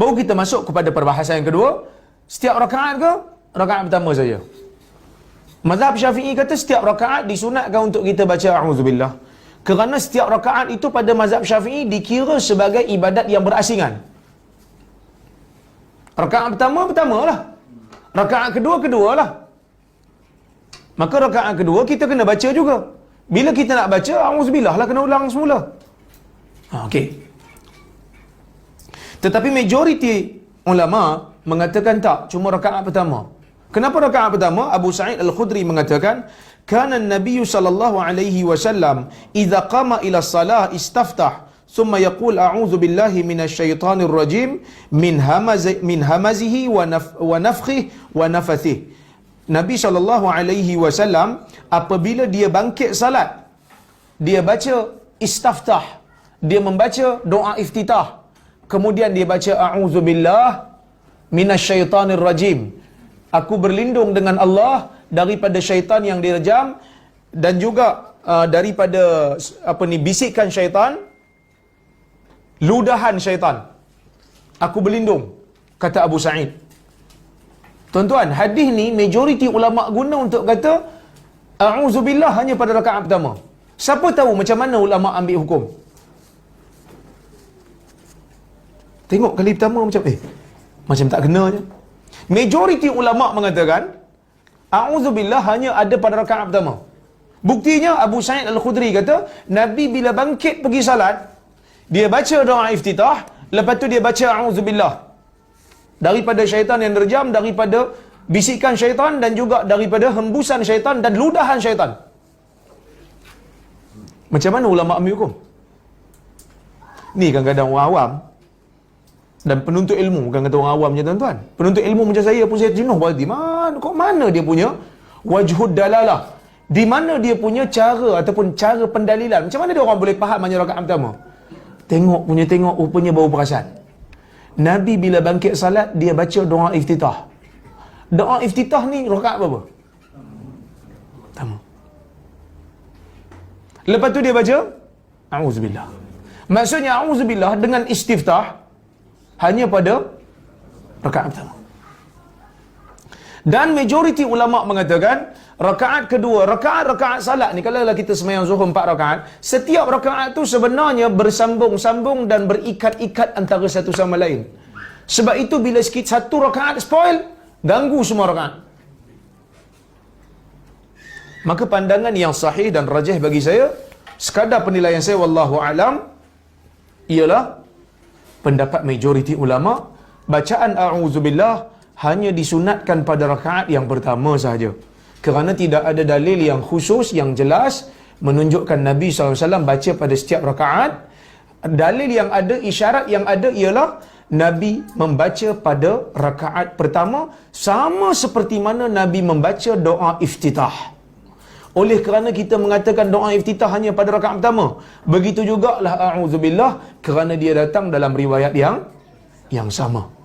Baru kita masuk kepada perbahasan yang kedua. Setiap rakaat ke? Rakaat pertama saja. Mazhab Syafi'i kata setiap rakaat disunatkan untuk kita baca a'udzubillah. Kerana setiap rakaat itu pada mazhab Syafi'i dikira sebagai ibadat yang berasingan. Rakaat pertama pertama lah. Rakaat kedua kedua lah. Maka rakaat kedua kita kena baca juga. Bila kita nak baca, auzubillah lah kena ulang semula. Ha, okey. Tetapi majoriti ulama mengatakan tak, cuma rakaat pertama. Kenapa rakaat pertama? Abu Sa'id Al-Khudri mengatakan, "Kana Nabi sallallahu alaihi wasallam idza qama ila salah istaftah ثم يقول أعوذ بالله من الشيطان الرجيم من همز من همزه ونف ونفخه ونفثه Nabi sallallahu alaihi wasallam apabila dia bangkit salat dia baca istaftah dia membaca doa iftitah kemudian dia baca a'udzubillah minasyaitonir rajim aku berlindung dengan Allah daripada syaitan yang direjam dan juga uh, daripada apa ni bisikan syaitan ludahan syaitan aku berlindung kata Abu Sa'id Tuan-tuan, hadis ni majoriti ulama guna untuk kata A'udzubillah hanya pada rakaat pertama. Siapa tahu macam mana ulama ambil hukum? Tengok kali pertama macam eh macam tak kena je. Majoriti ulama mengatakan A'udzubillah hanya ada pada rakaat pertama. Buktinya Abu Sa'id Al-Khudri kata Nabi bila bangkit pergi salat dia baca doa iftitah lepas tu dia baca a'udzubillah daripada syaitan yang derjam daripada bisikan syaitan dan juga daripada hembusan syaitan dan ludahan syaitan macam mana ulama ambil hukum ni kadang-kadang orang awam dan penuntut ilmu bukan kata orang awam je tuan-tuan penuntut ilmu macam saya pun saya jenuh berarti mana kok mana dia punya wajhud dalalah di mana dia punya cara ataupun cara pendalilan macam mana dia orang boleh faham hanya rakaat pertama tengok punya tengok rupanya baru perasan Nabi bila bangkit salat dia baca doa iftitah. Doa iftitah ni rakaat berapa? Pertama. Lepas tu dia baca auzubillah. Maksudnya auzubillah dengan istiftah hanya pada rakaat pertama. Dan majoriti ulama mengatakan rakaat kedua, rakaat-rakaat salat ni kalau kita semayang zuhur empat rakaat, setiap rakaat tu sebenarnya bersambung-sambung dan berikat-ikat antara satu sama lain. Sebab itu bila sikit satu rakaat spoil, ganggu semua rakaat. Maka pandangan yang sahih dan rajih bagi saya, sekadar penilaian saya wallahu alam ialah pendapat majoriti ulama bacaan a'udzubillah hanya disunatkan pada rakaat yang pertama sahaja. Kerana tidak ada dalil yang khusus yang jelas menunjukkan Nabi SAW baca pada setiap rakaat. Dalil yang ada isyarat yang ada ialah Nabi membaca pada rakaat pertama sama seperti mana Nabi membaca doa iftitah oleh kerana kita mengatakan doa iftitah hanya pada rakaat pertama. Begitu jugalah a'udzubillah kerana dia datang dalam riwayat yang yang sama